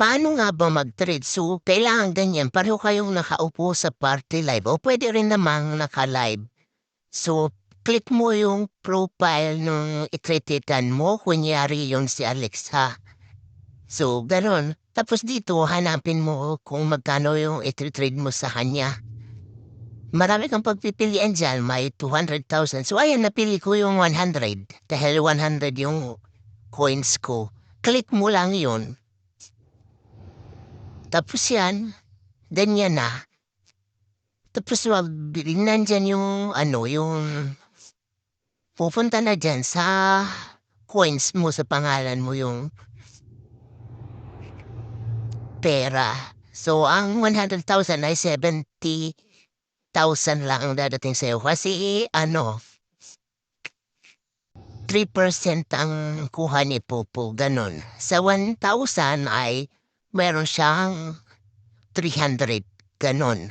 paano nga ba mag-trade? So, kailangan ganyan. Pareho kayong nakaupo sa party live o pwede rin namang naka-live. So, click mo yung profile nung itretitan mo. Kunyari yung si Alex ha. So, ganon. Tapos dito, hanapin mo kung magkano yung itrade mo sa kanya. Marami kang pagpipilian dyan, may 200,000. So, ayan, napili ko yung 100. Dahil 100 yung coins ko. Click mo lang yun. Tapos yan, ganyan na. Tapos uh, nandyan yung ano, yung pupunta na dyan sa coins mo sa pangalan mo yung pera. So, ang 100,000 ay 70,000 lang ang dadating sa'yo. Kasi, ano, 3% ang kuha ni Popo, ganun. Sa 1,000 ay meron siyang 300, ganon.